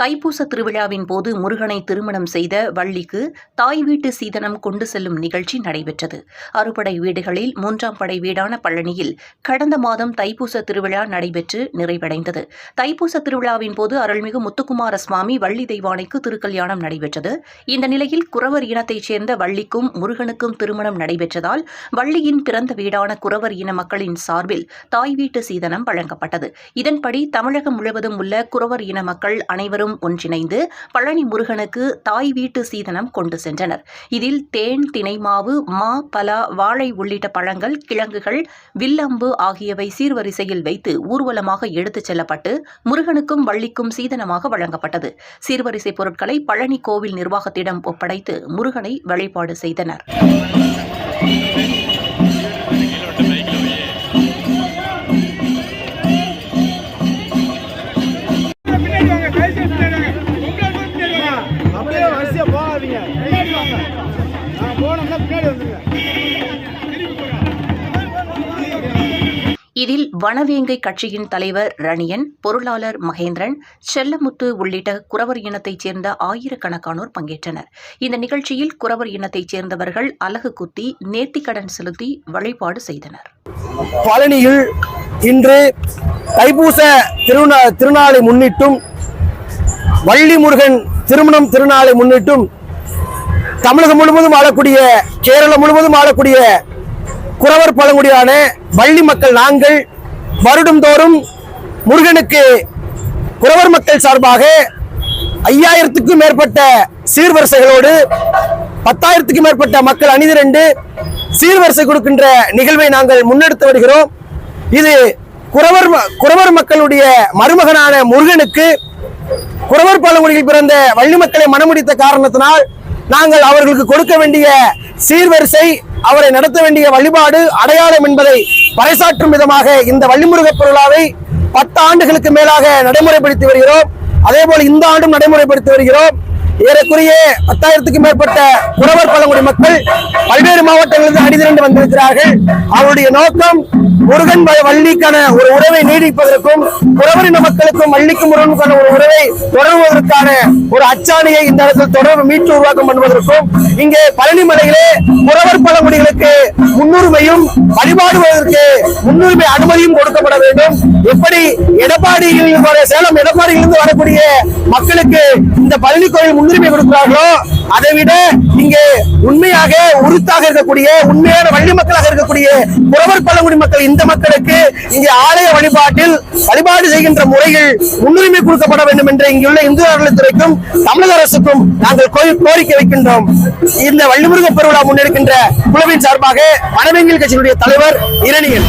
தைப்பூச திருவிழாவின் போது முருகனை திருமணம் செய்த வள்ளிக்கு தாய் வீட்டு சீதனம் கொண்டு செல்லும் நிகழ்ச்சி நடைபெற்றது. அறுபடை வீடுகளில் மூன்றாம் படை வீடான பழனியில் கடந்த மாதம் தைப்பூச திருவிழா நடைபெற்று நிறைவடைந்தது. தைப்பூச திருவிழாவின் போது அருள்மிகு முத்துக்குமார சுவாமி வள்ளி தெய்வானைக்கு திருக்கல்யாணம் நடைபெற்றது. இந்த நிலையில் குறவர் இனத்தைச் சேர்ந்த வள்ளிக்கும் முருகனுக்கும் திருமணம் நடைபெற்றதால் வள்ளியின் பிறந்த வீடான குறவர் இன மக்களின் சார்பில் தாய் வீட்டு சீதனம் வழங்கப்பட்டது. இதன்படி தமிழகம் முழுவதும் உள்ள குறவர் இன மக்கள் அனைவரும் ஒன்றிணைந்து பழனி முருகனுக்கு தாய் வீட்டு சீதனம் கொண்டு சென்றனர். இதில் தேன் திணைமாவு மா பலா வாழை உள்ளிட்ட பழங்கள் கிழங்குகள் வில்லம்பு ஆகியவை சீர்வரிசையில் வைத்து ஊர்வலமாக எடுத்துச் செல்லப்பட்டு முருகனுக்கும் வள்ளிக்கும் சீதனமாக வழங்கப்பட்டது. சீர்வரிசை பொருட்களை பழனி கோவில் நிர்வாகத்திடம் ஒப்படைத்து முருகனை வழிபாடு செய்தனர். இதில் வனவேங்கை கட்சியின் தலைவர் ரணியன் பொருளாளர் மகேந்திரன் செல்லமுத்து உள்ளிட்ட குறவர் இனத்தைச் சேர்ந்த ஆயிரக்கணக்கானோர் பங்கேற்றனர். இந்த நிகழ்ச்சியில் குறவர் இனத்தைச் சேர்ந்தவர்கள் அலகு குத்தி நேர்த்திக்கடன் செலுத்தி வழிபாடு செய்தனர். பழனியில் இன்று தைப்பூச திருநா திருநாளை முன்னிட்டும் வள்ளி முருகன் திருமணம் திருநாளை முன்னிட்டும் தமிழகம் முழுவதும் ஆளக்கூடிய கேரளம் முழுவதும் ஆளக்கூடிய குறவர் பழங்குடியான வள்ளி மக்கள் நாங்கள் வருடந்தோறும் முருகனுக்கு குறவர் மக்கள் சார்பாக ஐயாயிரத்துக்கும் மேற்பட்ட சீர்வரிசைகளோடு பத்தாயிரத்துக்கும் மேற்பட்ட மக்கள் அணிதிரண்டு சீர்வரிசை கொடுக்கின்ற நிகழ்வை நாங்கள் முன்னெடுத்து வருகிறோம். இது குறவர் ம- குறவர் மக்களுடைய மருமகனான முருகனுக்கு குறவர் பழங்குடியில் பிறந்த வள்ளி மக்களை மனமுடித்த காரணத்தினால் நாங்கள் அவர்களுக்கு கொடுக்க வேண்டிய சீர்வரிசை அவரை நடத்த வேண்டிய வழிபாடு அடையாளம் என்பதை பறைசாற்றும் விதமாக இந்த வள்ளிமுருகப் பொருளாவை பத்து ஆண்டுகளுக்கு மேலாக நடைமுறைப்படுத்தி வருகிறோம். அதே போல இந்த ஆண்டும் நடைமுறைப்படுத்தி வருகிறோம். ஏறக்குறைய பத்தாயிரத்துக்கும் மேற்பட்ட குறவர் பழங்குடி மக்கள் பல்வேறு மாவட்டங்களிலிருந்து அணிதிரண்டு வந்திருக்கிறார்கள். அவருடைய நோக்கம் முருகன் வள்ளிக்கான ஒரு உறவை நீடிப்பதற்கும் குறவரின மக்களுக்கும் வள்ளிக்கும் முருகனுக்கான ஒரு உறவை தொடர்வதற்கான ஒரு அச்சாணியை இந்த இடத்தில் தொடர்பு மீட்டு உருவாக்கம் பண்ணுவதற்கும் இங்கே பழனி மலையிலே குறவர் பழங்குடிகளுக்கு முன்னுரிமையும் வழிபாடுவதற்கு முன்னுரிமை அனுமதியும் கொடுக்கப்பட வேண்டும். எப்படி எடப்பாடியில் சேலம் எடப்பாடியிலிருந்து வரக்கூடிய மக்களுக்கு இந்த பழனி கோயில் முன்னுரிமை கொடுக்கிறார்களோ அதை விட இங்கே உண்மையாக உருத்தாக இருக்கக்கூடிய உண்மையான வள்ளி மக்களாக இருக்கக்கூடிய புறவர் பழங்குடி மக்கள் இந்த மக்களுக்கு இங்கே ஆலய வழிபாட்டில் வழிபாடு செய்கின்ற முறையில் முன்னுரிமை கொடுக்கப்பட வேண்டும் என்று இங்குள்ள இந்து அறநிலைத்துறைக்கும் தமிழக அரசுக்கும் நாங்கள் கோரிக்கை வைக்கின்றோம். இந்த வள்ளிமுருக பெருவிழா முன்னெடுக்கின்ற குழுவின் சார்பாக வனவேங்கில் கட்சியினுடைய தலைவர் இரணியன்.